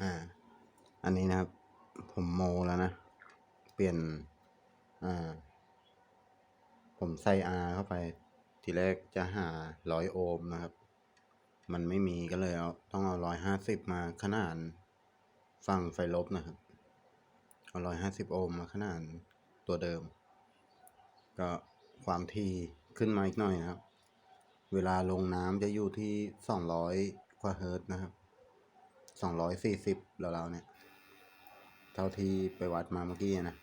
อ่า อันนี้นะครับ ผมโมแล้วนะ เปลี่ยน อ่า ผมใส่ R เข้าไป ทีแรกจะหาร้อยโอห์มนะครับ มันไม่มีก็เลยเอาต้องเอาร้อยห้าสิบมาขนานฝั่งไฟลบนะครับ เอาร้อยห้าสิบโอห์มมาขนานตัวเดิม ก็ความถี่ขึ้นมาอีกหน่อยนะครับ เวลาลงน้ำจะอยู่ที่สองร้อยกว่าเฮิร์ตนะครับ สองร้อยสี่สิบเราเนี่ย เท่าที่ไปวัดมาเมื่อกี้นะ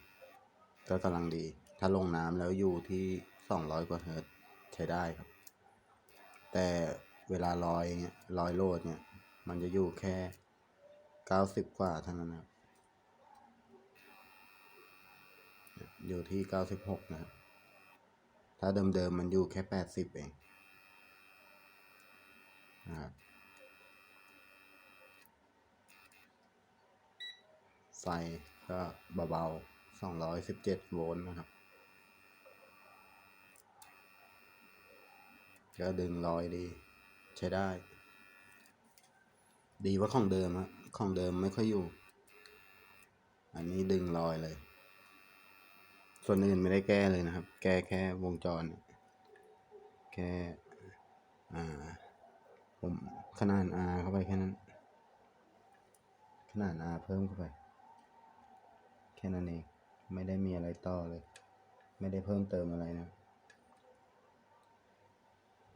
ก็กำลังดี ถ้าลงน้ำแล้วอยู่ที่สองร้อยกว่าเฮิร์ตใช้ได้ครับ แต่เวลาลอยเนี่ยลอยโลดเนี่ย มันจะอยู่แค่เก้าสิบกว่าเท่านั้นครับ อยู่ที่เก้าสิบหกนะครับ ถ้าเดิมๆมันอยู่แค่แปดสิบเองนะครับ ไฟก็เบาๆ 217 โวลต์นะครับ ก็ดึงลอยดี ใช้ได้ ดีกว่าของเดิมฮะของเดิมไม่ค่อยอยู่ อันนี้ดึงลอยเลย ส่วนอื่นไม่ได้แก้เลยนะครับ แก้แค่วงจร แค่อ่าผมขนาด R เข้าไปแค่นั้น ขนาด R เพิ่มเข้าไป แค่นั้นเอง ไม่ได้มีอะไรต่อเลย ไม่ได้เพิ่มเติมอะไรนะ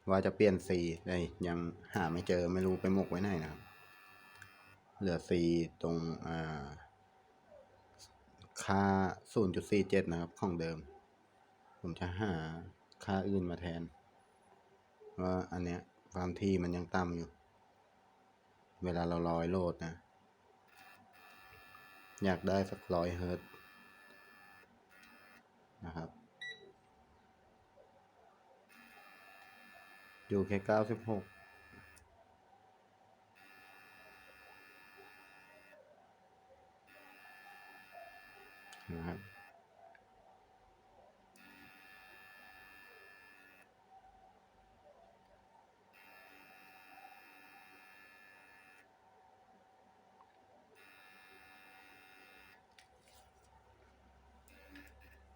ว่าจะเปลี่ยนสีแต่ยังหาไม่เจอไม่รู้ไปหมกไว้ไหนนะครับ เหลือสีตรงอ่าค่า 0.47 นะครับ ของเดิม ผมจะหาค่าอื่นมาแทน ว่าอันเนี้ยความที่มันยังต่ำอยู่ เวลาเราลอยโลดนะ อยากได้สักร้อยเฮิร์ตนะครับ อยู่แค่เก้าสิบหกนะครับ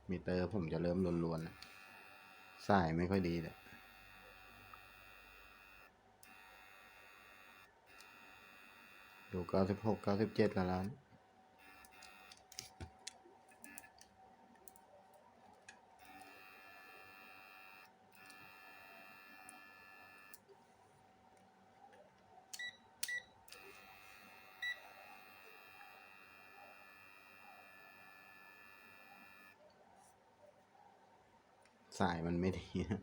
มิเตอร์ผมจะเริ่มรวนๆสายไม่ค่อยดีเลยดูเก้าสิบหกเก้าสิบเจ็ดละล้าน สายมันไม่ดีนะ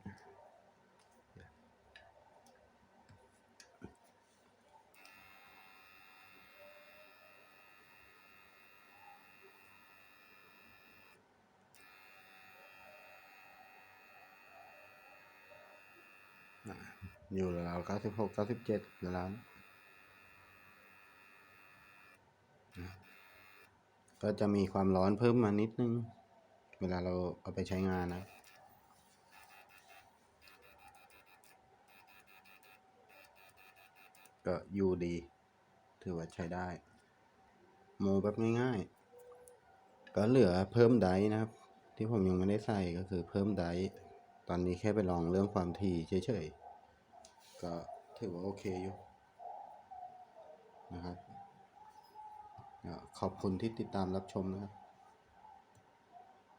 อยู่ราวเก้าสิบหกเก้าสิบเจ็ดแล้วนก็จะมีความร้อนเพิ่มมานิดนึง เวลาเราเอาไปใช้งานนะ ก็อยู่ดี ถือว่าใช้ได้ โมแบบง่ายๆ ก็เหลือเพิ่มไดนะครับ ที่ผมยังไม่ได้ใส่ก็คือเพิ่มไดตอนนี้แค่ไปลองเรื่องความถี่เฉยๆ ก็ถือว่าโอเคอยู่นะครับขอบคุณที่ติดตามรับชมนะครับ